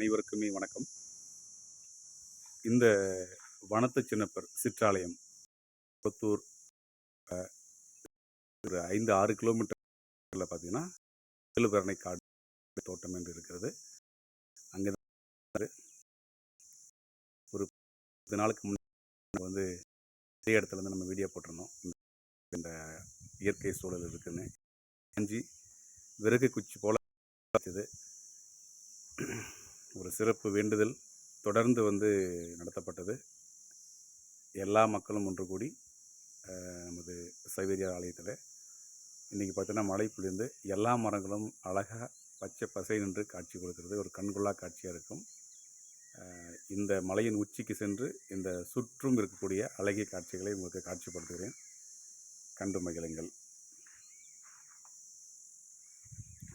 அனைவருக்குமே வணக்கம். இந்த வனத்து சின்னப்பர் சிற்றாலயம் புத்தூர் ஒரு ஐந்து ஆறு கிலோமீட்டரில் பார்த்தீங்கன்னா திருபரணை காடு தோட்டம் என்று இருக்கிறது. அங்கே ஒரு பத்து நாளுக்கு முன்னாடி வந்து இதே இடத்துல இருந்து நம்ம வீடியோ போட்டிருந்தோம். இந்த- இயற்கை சூழல் இருக்குன்னு. அஞ்சு விறகு குச்சி போல இது. ஒரு சிறப்பு வேண்டுதல் தொடர்ந்து வந்து நடத்தப்பட்டது. எல்லா மக்களும் ஒன்று கூடி நமது சைவேரியார் ஆலயத்தில் இன்றைக்கி பார்த்தீங்கன்னா மழை பொழிந்து எல்லா மரங்களும் அழகாக பச்சை பசை நின்று காட்சி கொடுக்கிறது. ஒரு கண்கொள்ளா காட்சியாக இருக்கும். இந்த மலையின் உச்சிக்கு சென்று இந்த சுற்றும் இருக்கக்கூடிய அழகிய காட்சிகளை உங்களுக்கு காட்சிப்படுத்துகிறேன். கண்டு மகிழுங்கள்.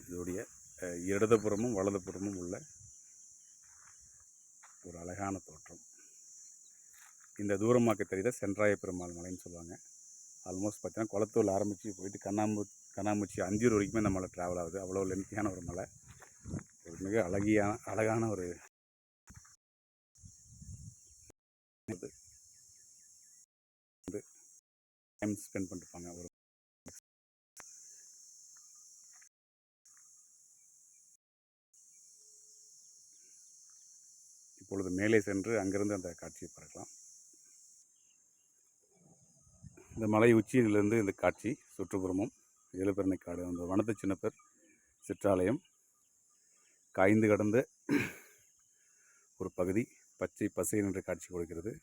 இதோடைய இடதுபுறமும் வலதுபுறமும் உள்ள அழகான தோற்றம். இந்த தூரமாக்க தெரியுத சென்றாய பெருமாள் மலைன்னு சொல்லுவாங்க. ஆல்மோஸ்ட் பார்த்தீங்கன்னா குளத்தூரில் ஆரம்பித்து போயிட்டு கண்ணாமூ கண்ணாமூச்சி அஞ்சூர் வரைக்குமே இந்த மலை ட்ராவல் ஆகுது. அவ்வளோ லென்த்தியான ஒரு மலை. ஒரு மிக அழகியான அழகான ஒரு இது. டைம் ஸ்பெண்ட் பண்ணிருப்பாங்க. ஒரு இப்பொழுது மேலே சென்று அங்கிருந்து அந்த காட்சியை பார்க்கலாம். இந்த மலை உச்சியிலிருந்து இந்த காட்சி சுற்றுப்புறமும் ஏழுபெருமை காடு அந்த வனத்து சின்னப்பர் சிற்றாலயம் காய்ந்து கடந்த ஒரு பகுதி பச்சை பசை என்று காட்சி கொடுக்கிறது.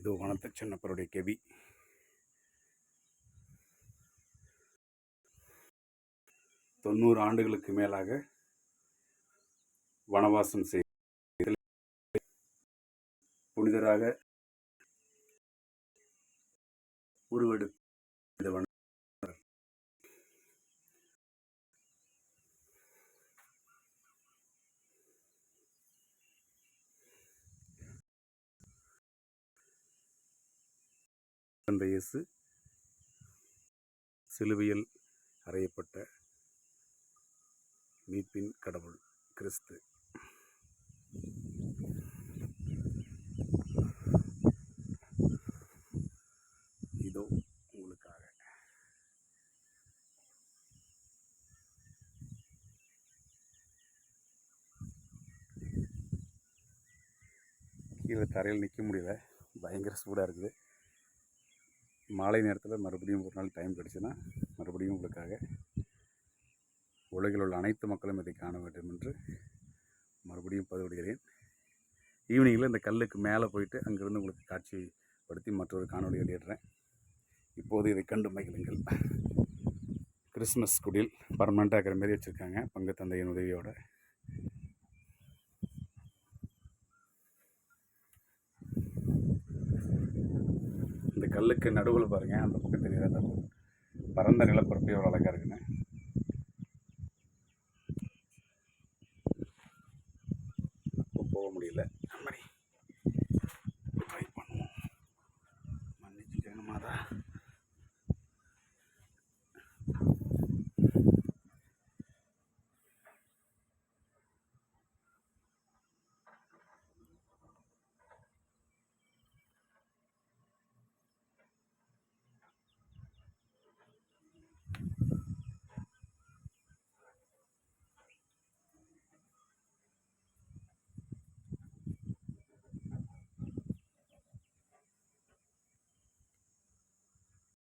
இதோ வனத்து சின்னப்பருடைய கெவி. தொண்ணூறு ஆண்டுகளுக்கு மேலாக வனவாசம் செய்து புனிதராக உருவெடுத்த இயேசு சிலுவையில் அறையப்பட்ட மீட்பின் கடவுள் கிறிஸ்து. இதோ உங்களுக்காக. கீழே தரையில் நிற்க முடியல. பயங்கர சூடாக இருக்குது. மாலை நேரத்தில் மறுபடியும் ஒரு நாள் டைம் கிடச்சுன்னா மறுபடியும் உங்களுக்காக உலகில் உள்ள அனைத்து மக்களும் இதை காண வேண்டும் என்று மறுபடியும் பதிவிடுகிறேன். ஈவினிங்கில் இந்த கல்லுக்கு மேலே போயிட்டு அங்கேருந்து உங்களுக்கு காட்சிப்படுத்தி மற்றொரு காணொளி வெளியிடுறேன். இப்போது இதை கண்டு மகிழுங்கள். கிறிஸ்மஸ் குடில் பர்மனெண்ட்டாக இருக்கிற மாரி வச்சுருக்காங்க. பங்கு தந்தையின் உதவியோட. இந்த கல்லுக்கு நடுவில் பாருங்கள் அந்த பக்கம் தெரியாத பரந்த நிலப்பரப்பு எவ்வளோ அழகாக இருக்குன்னு. போக முடியல. நம்பி ட்ரை பண்ணுவோம். மன்னிச்சுக்கோங்க மாதா